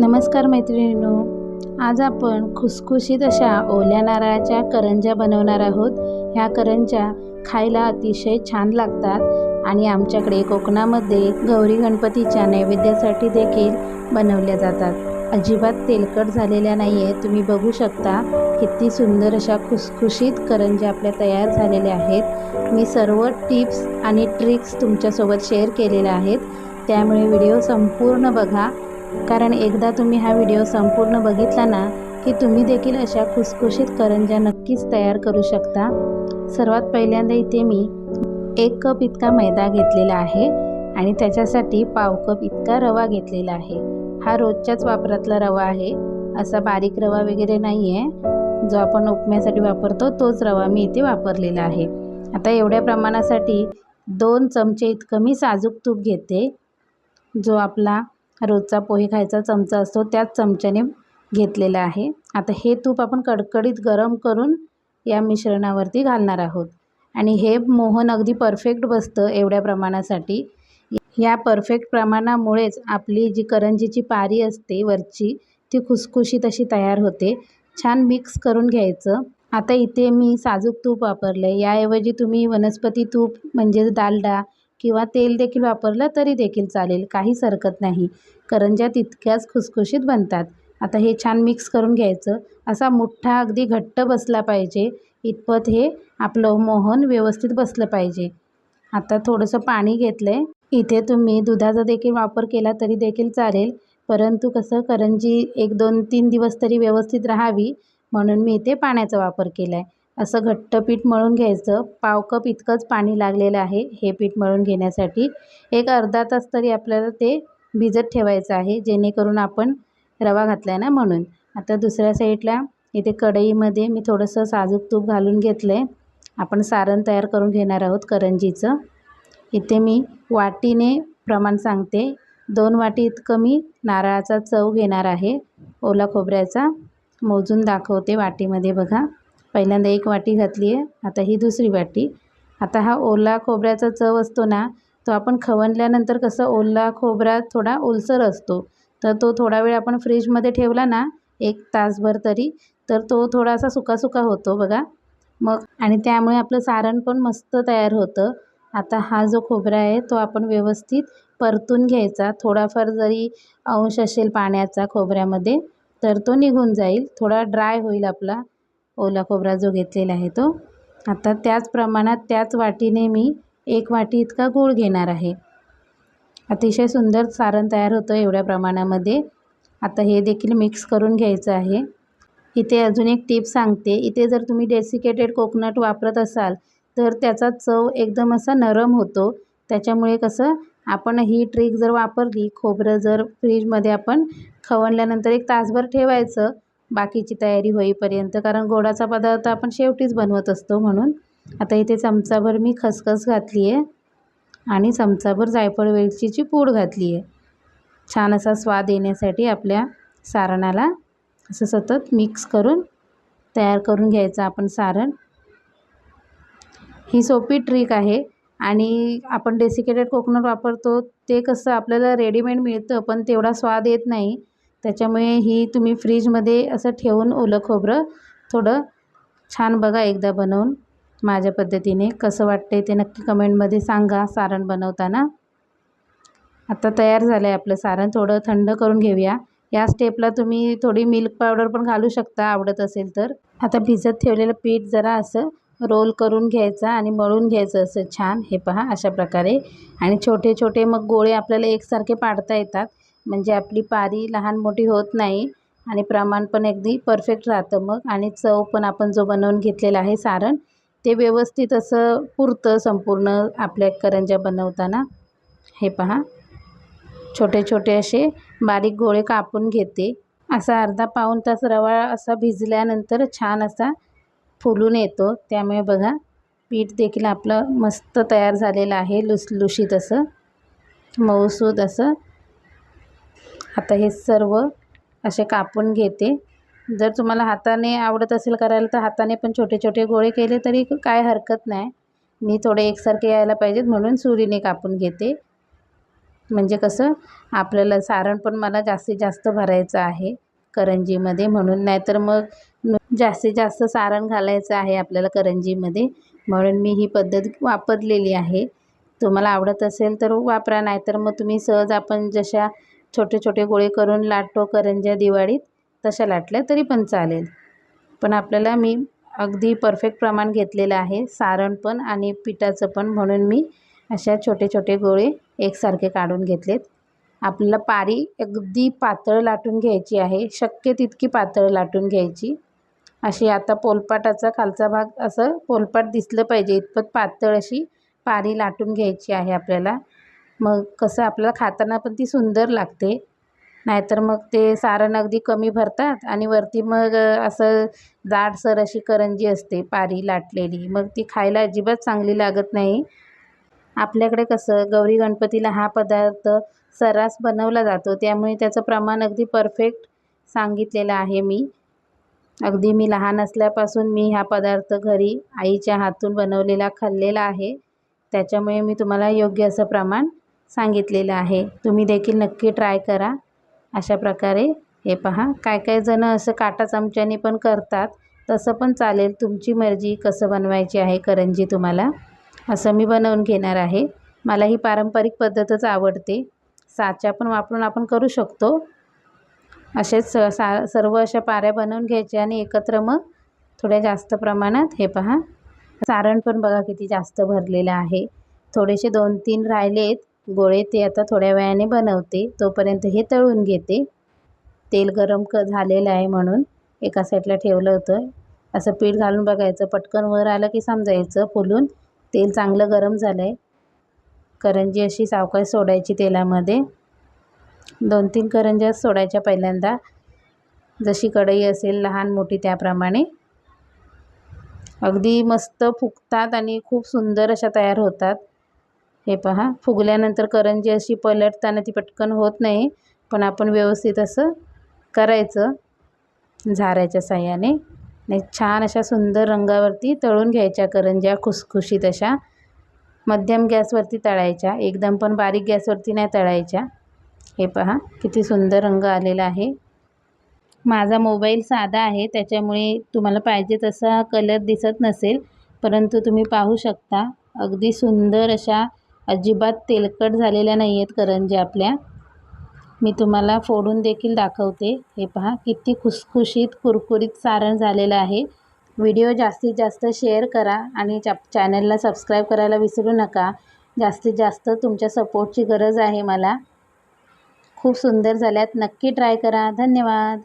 नमस्कार मैत्रिणींनो. आज आपण खुसखुशीत अशा ओल्या नारळाच्या करंज्या बनवणार आहोत. ह्या करंज्या खायला अतिशय छान लागतात आणि आमच्याकडे कोकणामध्ये गौरी गणपतीच्या नैवेद्यासाठी देखील बनवल्या जातात. अजिबात तेलकट झालेल्या नाही आहे तुम्ही बघू शकता किती सुंदर अशा खुसखुशीत करंज्या आपल्या तयार झालेल्या आहेत. मी सर्व टिप्स आणि ट्रिक्स तुमच्यासोबत शेअर केलेल्या आहेत. त्यामुळे व्हिडिओ संपूर्ण बघा. कारण एकदा तुम्ही हा व्हिडिओ संपूर्ण बघितला ना की तुम्ही देखील अशा खुसखुशीत करंज्या नक्कीच तयार करू शकता. सर्वात पहिल्यांदा इथे मी एक कप इतका मैदा घेतलेला आहे आणि त्याच्यासाठी पाव कप इतका रवा घेतलेला आहे. हा रोजच्याच वापरातला रवा आहे. असा बारीक रवा वगैरे नाही आहे जो आपण उपम्यासाठी वापरतो तोच रवा मी इथे वापरलेला आहे. आता एवढ्या प्रमाणासाठी दोन चमचे इतकं मी साजूक तूप घेते. जो आपला रोजचा पोहे खायचा चमचा असतो त्याच चमच्याने घेतलेला आहे. आता हे तूप आपण कडकडीत गरम करून या मिश्रणावरती घालणार आहोत. आणि हे मोहन अगदी परफेक्ट बसतं एवढ्या प्रमाणासाठी. या परफेक्ट प्रमाणामुळेच आपली जी करंजीची पारी असते वरची ती खुसखुशीत अशी तयार होते. छान मिक्स करून घ्यायचं. आता इथे मी साजूक तूप वापरलं आहे याऐवजी तुम्ही वनस्पती तूप म्हणजेच डालडा किंवा तेल देखील वापरलं तरी देखील चालेल काहीच हरकत नाही. करंज्या तितक्याच खुसखुशीत बनतात. आता हे छान मिक्स करून घ्यायचं. असा मोठा अगदी घट्ट बसला पाहिजे. इतपत हे आपलं मोहन व्यवस्थित बसलं पाहिजे. आता थोडंसं पाणी घेतलं आहे इथे तुम्ही दुधाचा देखील वापर केला तरी देखील चालेल. परंतु कसं करंजी एक दोन तीन दिवस तरी व्यवस्थित राहावी म्हणून मी इथे पाण्याचा वापर केला आहे असं घट्ट पीठ मळून घ्यायचं. पाव कप इतकंच पाणी लागलेलं आहे हे पीठ मळून घेण्यासाठी. एक अर्धा तास तरी आपल्याला ते भिजत ठेवायचं आहे जेणेकरून आपण रवा घातला आहे ना म्हणून. आता दुसऱ्या साईडला इथे कढईमध्ये मी थोडंसं साजूक तूप घालून घेतलं आहे आपण सारण तयार करून घेणार आहोत करंजीचं. इथे मी वाटीने प्रमाण सांगते. दोन वाटी इतकं मी नारळाचा चव घेणार आहे. ओला खोबऱ्याचा. मोजून दाखवते वाटीमध्ये बघा. पहिल्यांदा एक वाटी घातली आहे. आता ही दुसरी वाटी. आता हा ओला खोबऱ्याचा चव असतो ना तो आपण खवणल्यानंतर कसं ओला खोबरा थोडा ओलसर असतो. तर तो थोडा वेळ आपण फ्रीजमध्ये ठेवला ना एक तासभर तरी तर तो थोडासा सुकासुका होतो बघा. मग आणि त्यामुळे आपलं सारण पण मस्त तयार होतं. आता हा जो खोबरा आहे तो आपण व्यवस्थित परतून घ्यायचा. थोडाफार जरी अंश असेल पाण्याचा खोबऱ्यामध्ये तर तो निघून जाईल. थोडा ड्राय होईल आपला. ओला खोबरा जो घेतलेला आहे तो. आता त्याच प्रमाणात त्याच वाटीने मी एक वाटी इतका गूळ घेणार आहे. अतिशय सुंदर सारण तयार होतं एवढ्या प्रमाणामध्ये. आता हे देखील मिक्स करून घ्यायचं आहे. इथे अजून एक टिप सांगते. इथे जर तुम्ही डेसिकेटेड कोकोनट वापरत असाल तर त्याचा चव एकदम असा नरम होतो. त्याच्यामुळे कसं आपण ही ट्रिक जर वापरली खोबरं जर फ्रीजमध्ये आपण खवणल्यानंतर एक तासभर ठेवायचं बाकीची तयारी होईपर्यंत. कारण गोडाचा पदार्थ आपण शेवटीच बनवत असतो म्हणून. आता इथे चमचाभर मी खसखस घातली आहे आणि चमचाभर जायफळ वेलचीची पूड घातली आहे छान असा स्वाद येण्यासाठी आपल्या सारणाला असं सतत मिक्स करून तयार करून घ्यायचं आपण सारण. ही सोपी ट्रिक आहे आणि आपण डेसिकेटेड कोकोनट वापरतो ते कसं आपल्याला रेडीमेड मिळतं पण तेवढा स्वाद येत नाही. त्याच्यामुळे ही तुम्ही फ्रीजमध्ये असं ठेवून ओलं खोबरं थोडं छान बघा एकदा बनवून माझ्या पद्धतीने. कसं वाटते ते नक्की कमेंटमध्ये सांगा सारण बनवताना. आता तयार झालं आहे आपलं सारण थोडं थंड करून घेऊया. या स्टेपला तुम्ही थोडी मिल्क पावडर पण घालू शकता आवडत असेल तर. आता भिजत ठेवलेलं पीठ जरा असं रोल करून घ्यायचा आणि मळून घ्यायचं असं छान. हे पहा अशा प्रकारे. आणि छोटे छोटे मग गोळे आपल्याला एकसारखे पाडता येतात. म्हणजे आपली पारी लहान मोठी होत नाही आणि प्रमाण पण अगदी परफेक्ट राहतं मग. आणि चव पण आपण जो बनवून घेतलेला आहे सारण ते व्यवस्थित असं पुरतं संपूर्ण आपल्या करंज्या बनवताना. हे पहा. छोटे छोटे असे बारीक गोळे कापून घेते. असा अर्धा पाऊण तास रवा असा भिजल्यानंतर छान असा फुलून येतो. त्यामुळे बघा पीठ देखील आपलं मस्त तयार झालेलं आहे लुसलुशीत असं मऊसूद असं. आता हे सर्व असे कापून घेते. जर तुम्हाला हाताने आवडत असेल करायला तर हाताने पण छोटे छोटे गोळे केले तरी काय हरकत नाही. मी थोडे एकसारखे यायला पाहिजेत म्हणून सुरीने कापून घेते. म्हणजे कसं आपल्याला सारण पण मला जास्तीत जास्त भरायचं आहे करंजीमध्ये म्हणून. नाहीतर मग जास्तीत जास्त सारण घालायचं आहे आपल्याला करंजीमध्ये. म्हणून मी ही पद्धत वापरलेली आहे. तुम्हाला आवडत असेल तर वापरा नाहीतर मग तुम्ही सहज आपण जशा छोटे छोटे गोळे करून लाटतो करंज्या दिवाळीत. तशा लाटल्या तरी पण चालेल. पण आपल्याला मी अगदी परफेक्ट प्रमाण घेतलेलं आहे. सारण पण आणि पिठाचं पण म्हणून मी अशा छोटे छोटे गोळे एकसारखे काढून घेतलेत. आपल्याला पारी अगदी पातळ लाटून घ्यायची आहे. शक्य तितकी पातळ लाटून घ्यायची. अशी आता पोलपाटाचा खालचा भाग असं पोलपाट दिसलं पाहिजे. इतपत पातळ अशी पारी लाटून घ्यायची आहे आपल्याला. मग कसं आपल्याला खाताना पण ती सुंदर लागते. नाहीतर मग ते सारण अगदी कमी भरतात आणि वरती मग असं जाडसर अशी करंजी असते पारी लाटलेली. मग ती खायला अजिबात चांगली लागत नाही. आपल्याकडे कसं गौरी गणपतीला हा पदार्थ सर्रास बनवला जातो. त्यामुळे त्याचं प्रमाण अगदी परफेक्ट सांगितलेलं आहे मी. अगदी मी लहान असल्यापासून मी हा पदार्थ घरी आईच्या हातून बनवलेला खाल्लेला आहे. त्याच्यामुळे मी तुम्हाला योग्य असं प्रमाण सांगितलेलं आहे. तुम्ही देखील नक्की ट्राय करा. अशा प्रकारे हे पहा. काय काय जणं असं काटा चमच्याने पण करतात. तसं पण चालेल. तुमची मर्जी कसं बनवायची आहे करंजी तुम्हाला. असं मी बनवून घेणार आहे. मला ही पारंपरिक पद्धतच आवडते. साचा पण वापरून आपण करू शकतो. असेच सा सर्व अशा पाऱ्या बनवून घ्यायच्या आणि एकत्र मग थोड्या जास्त प्रमाणात हे पहा. सारण पण बघा किती जास्त भरलेलं आहे. थोडेसे दोन तीन राहिलेत. गोळे ते आता थोड्या वेळाने बनवते तोपर्यंत हे तळून घेते. तेल गरम क झालेलं आहे म्हणून एका साईडला ठेवलं होतं. असं पीठ घालून बघायचं पटकन वर आलं की समजायचं फुलून तेल चांगलं गरम झालं आहे करंजी अशी सावकाश सोडायची तेलामध्ये. दोन तीन करंज्या सोडायच्या पहिल्यांदा. जशी कढई असेल लहान मोठी त्याप्रमाणे. अगदी मस्त फुगतात आणि खूप सुंदर अशा तयार होतात. हे पहा फुगल्यानंतर करंजी अशी पलटताना ती पटकन होत नाही पण आपण व्यवस्थित असं करायचं झाऱ्याच्या साह्याने. नाही छान अशा सुंदर रंगावरती तळून घ्यायच्या करंज्या खुसखुशीत अशा. मध्यम गॅसवरती तळायच्या एकदम पण बारीक गॅसवरती नाही तळायच्या. हे पहा किती सुंदर रंग आलेला आहे. माझा मोबाईल साधा आहे त्याच्यामुळे तुम्हाला पाहिजे तसा कलर दिसत नसेल परंतु तुम्ही पाहू शकता अगदी सुंदर अशा अजिबात तेलकट झालेल्या नाही आहेत करंज्या आपल्या. मी तुम्हाला फोडून देखील दाखवते. हे पहा किती खुसखुशीत कुरकुरीत सारण झालेलं आहे. व्हिडिओ जास्तीत जास्त शेअर करा आणि चा चॅनलला सबस्क्राईब करायला विसरू नका. जास्तीत जास्त तुमच्या सपोर्टची गरज आहे मला. खूप सुंदर झाल्यात. नक्की ट्राय करा. धन्यवाद.